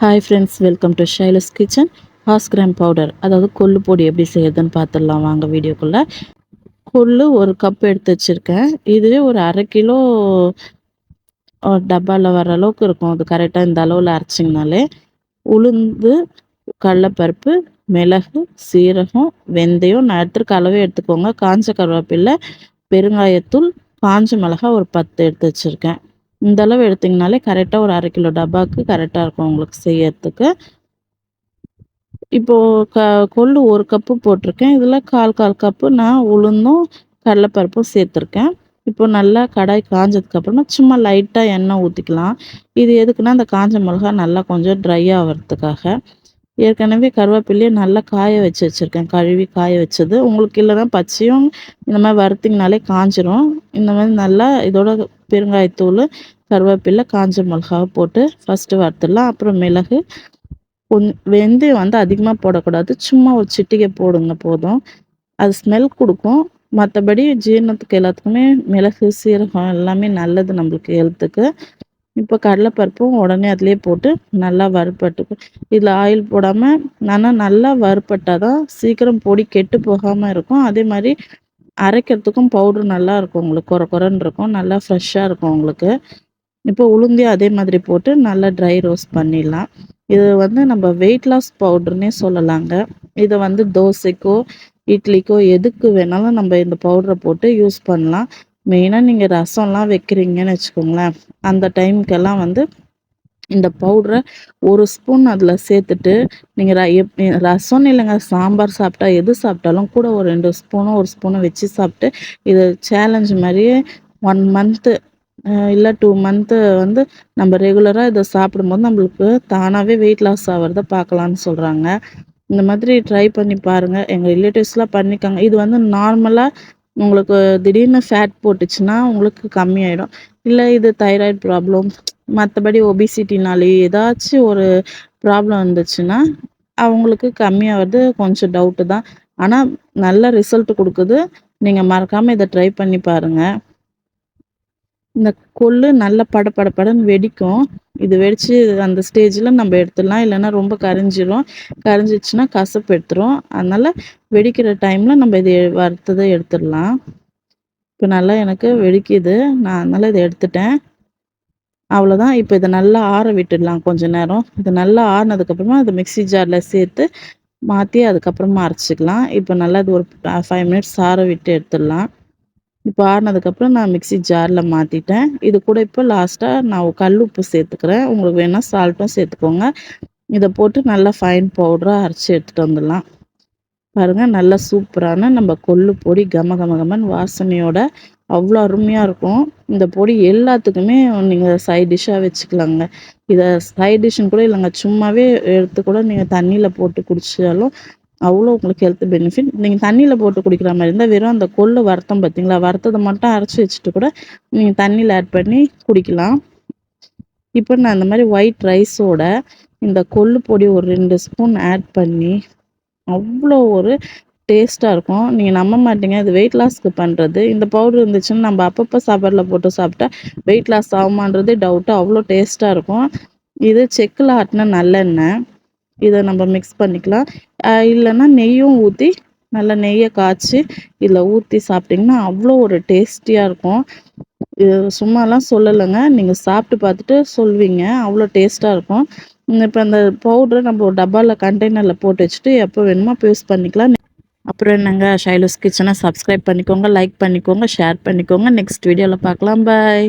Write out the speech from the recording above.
Hi friends welcome to Shaila's kitchen horse gram powder அதாவது கொள்ளு பொடி எப்படி செய்யுதுன்னு பார்த்துடலாம். வாங்க வீடியோக்குள்ளே. கொள்ளு ஒரு கப் எடுத்து வச்சுருக்கேன். இதுவே ஒரு அரை கிலோ டப்பாவில் வர அளவுக்கு இருக்கும். அது கரெக்டாக இந்த அளவில் அரைச்சிங்கனாலே உளுந்து கடலப்பருப்பு மிளகு சீரகம் வெந்தயம். நான் எடுத்துருக்க அளவே எடுத்துக்கோங்க. காஞ்ச கருவேப்பில்லை பெருங்காயத்தூள் காஞ்ச மிளகா ஒரு பத்து எடுத்து வச்சுருக்கேன். இந்த அளவு எடுத்திங்கனாலே கரெக்டாக ஒரு அரை கிலோ டப்பாவுக்கு கரெக்டாக இருக்கும் உங்களுக்கு செய்யறதுக்கு. இப்போது க கொள்ளு ஒரு கப்பு போட்டிருக்கேன். இதில் கால் கால் கப்பு நான் உளுந்தும் கடலைப்பருப்பும் சேர்த்துருக்கேன். இப்போ நல்லா கடாய் காஞ்சதுக்கப்புறமா சும்மா லைட்டாக எண்ணெய் ஊற்றிக்கலாம் இது எதுக்குன்னா அந்த காஞ்ச மிளகா நல்லா கொஞ்சம் ட்ரை ஆகிறதுக்காக ஏற்கனவே கருவேப்பிலையை நல்லா காய வச்சு வச்சுருக்கேன். கழுவி காய வச்சது. உங்களுக்கு இல்லைன்னா பச்சையும் இந்த மாதிரி வறுத்திங்கனாலே காஞ்சிரும். இந்த மாதிரி நல்லா இதோட பெருங்காயத்தூள் கருவேப்பிலை காஞ்ச மிளகாவை போட்டு ஃபஸ்ட்டு வறுத்துடலாம். அப்புறம் மிளகு. கொஞ்சம் வெந்தயம் வந்து அதிகமாக போடக்கூடாது. சும்மா ஒரு சிட்டிகை போடுங்க போதும். அது ஸ்மெல் கொடுக்கும். மற்றபடி ஜீரணத்துக்கு எல்லாத்துக்குமே மிளகு சீரகம் எல்லாமே நல்லது நம்மளுக்கு ஹெல்த்துக்கு இப்போ கடலைப்பருப்பும் உடனே அதிலே போட்டு நல்லா வறுப்பட்டு இதில் ஆயில் போடாமல் ஆனால் நல்லா வறுப்பட்டால் தான் சீக்கிரம் பொடி கெட்டு போகாமல் இருக்கும். அதே மாதிரி அரைக்கிறதுக்கும் பவுட்ரு நல்லா இருக்கும். உங்களுக்கு குறை குறைன்னு இருக்கும். நல்லா ஃப்ரெஷ்ஷாக இருக்கும் உங்களுக்கு. இப்போ உளுந்தையும் அதே மாதிரி போட்டு நல்லா ட்ரை ரோஸ்ட் பண்ணிடலாம். இது வந்து நம்ம வெயிட் லாஸ் பவுடர்னே சொல்லலாங்க. இதை வந்து தோசைக்கோ இட்லிக்கோ எதுக்கு வேணாலும் நம்ம இந்த பவுடரை போட்டு யூஸ் பண்ணலாம். மெயினாக நீங்கள் ரசம்லாம் வைக்கிறீங்கன்னு வச்சுக்கோங்களேன். அந்த டைமுக்கெல்லாம் வந்து இந்த பவுடரை ஒரு ஸ்பூன் அதில் சேர்த்துட்டு நீங்கள் ர ரசம்னு இல்லைங்க சாம்பார் சாப்பிட்டா எது சாப்பிட்டாலும் கூட ஒரு ரெண்டு ஸ்பூனும் ஒரு ஸ்பூனும் வச்சு சாப்பிட்டு இது சேலஞ்ச் மாதிரியே ஒன் மந்த்து இல்லை டூ மந்த்து வந்து நம்ம ரெகுலராக இதை சாப்பிடும்போது நம்மளுக்கு தானாகவே வெயிட் லாஸ் ஆகிறத பார்க்கலான்னு சொல்கிறாங்க இந்த மாதிரி ட்ரை பண்ணி பாருங்கள் எங்கள் ரிலேட்டிவ்ஸ்லாம் பண்ணிக்காங்க. இது வந்து நார்மலாக உங்களுக்கு திடீர்னு ஃபேட் போட்டுச்சுன்னா உங்களுக்கு கம்மியாயிடும் இல்லை இது தைராய்டு ப்ராப்ளம் மற்றபடி ஒபிசிட்டினாலே ஏதாச்சும் ஒரு ப்ராப்ளம் இருந்துச்சுன்னா அவங்களுக்கு கம்மியாகிறது கொஞ்சம் டவுட்டு தான். ஆனால் நல்ல ரிசல்ட் கொடுக்குது. நீங்கள் மறக்காமல் இதை ட்ரை பண்ணி பாருங்கள் இந்த கொள்ளு நல்ல படன்னு வெடிக்கும். இது வெடித்து அந்த ஸ்டேஜில் நம்ம எடுத்துடலாம். இல்லைன்னா ரொம்ப கரைஞ்சிரும். கரைஞ்சிச்சுன்னா கசப்பு எடுத்துரும். அதனால் வெடிக்கிற டைமில் நம்ம இது வறுத்ததை எடுத்துடலாம். இப்போ நல்லா எனக்கு வெடிக்குது. நான் அதனால் இதை எடுத்துட்டேன். அவ்வளோதான் இப்போ இதை நல்லா ஆற விட்டுடலாம் கொஞ்ச நேரம். இது நல்லா ஆறினதுக்கப்புறமா அதை மிக்சி ஜாரில் சேர்த்து மாற்றி அதுக்கப்புறமா அரைச்சிக்கலாம். இப்போ நல்லா இது ஒரு ஃபைவ் மினிட்ஸ் ஆற விட்டு எடுத்துடலாம். இப்போ ஆறினதுக்கப்புறம் நான் மிக்சி ஜாரில் மாற்றிட்டேன் இது கூட இப்போ லாஸ்ட்டாக நான் கல் உப்பு சேர்த்துக்கிறேன். உங்களுக்கு வேணால் சால்ட்டும் சேர்த்துக்கோங்க. இதை போட்டு நல்லா ஃபைன் பவுடராக அரைச்சி எடுத்துகிட்டு வந்துடலாம். பாருங்கள் நல்லா சூப்பரான நம்ம கொள்ளு பொடி கம கம கமன் வாசனையோட அவ்வளோ அருமையாக இருக்கும். இந்த பொடி எல்லாத்துக்குமே நீங்கள் சைட் டிஷ்ஷாக வச்சுக்கலாங்க. இதை சைட் டிஷ்ஷுன்னு கூட இல்லைங்க சும்மாவே எடுத்து கூட நீங்கள் தண்ணியில் போட்டு குடிச்சாலும் அவ்வளோ உங்களுக்கு ஹெல்த் பெனிஃபிட் நீங்கள் தண்ணியில் போட்டு குடிக்கிற மாதிரி இருந்தால் வெறும் அந்த கொள்ளு வறுத்தம் பார்த்தீங்களா? வறுத்ததை மட்டும் அரைச்சி வச்சுட்டு கூட நீங்கள் தண்ணியில் ஆட் பண்ணி குடிக்கலாம். இப்போ நான் அந்த மாதிரி ஒயிட் ரைஸோட இந்த கொள்ளு பொடி ஒரு ரெண்டு ஸ்பூன் ஆட் பண்ணி அவ்வளோ ஒரு டேஸ்ட்டாக இருக்கும். நீங்கள் நம்ப மாட்டீங்க. இது வெயிட் லாஸ்க்கு பண்ணுறது இந்த பவுடர் இருந்துச்சுன்னா நம்ம அப்பப்போ சாப்பாடில் போட்டு சாப்பிட்டா வெயிட் லாஸ் ஆகுமான்றதே டவுட்டு அவ்வளோ டேஸ்ட்டாக இருக்கும். இது செக்கில் ஆட்டின நல்லெண்ணெய். இதை நம்ம மிக்ஸ் பண்ணிக்கலாம். இல்லைன்னா நெய்யும் ஊற்றி நல்லா நெய்யை காய்ச்சி இதில் ஊற்றி சாப்பிட்டிங்கன்னா அவ்வளோ ஒரு டேஸ்டியாக இருக்கும். இது சும்மாலாம் சொல்லலைங்க. நீங்கள் சாப்பிட்டு பார்த்துட்டு சொல்வீங்க. அவ்வளோ டேஸ்ட்டாக இருக்கும். இப்போ அந்த பவுட்ரை நம்ம ஒரு டப்பாவில் கண்டெய்னரில் போட்டு வச்சுட்டு எப்போ வேணுமோ அப்போ யூஸ் பண்ணிக்கலாம். அப்புறம் என்னங்க ஷைலோஸ் கிச்சனை சப்ஸ்கிரைப் பண்ணிக்கோங்க லைக் பண்ணிக்கோங்க ஷேர் பண்ணிக்கோங்க. நெக்ஸ்ட் வீடியோவில் பார்க்கலாம். பாய்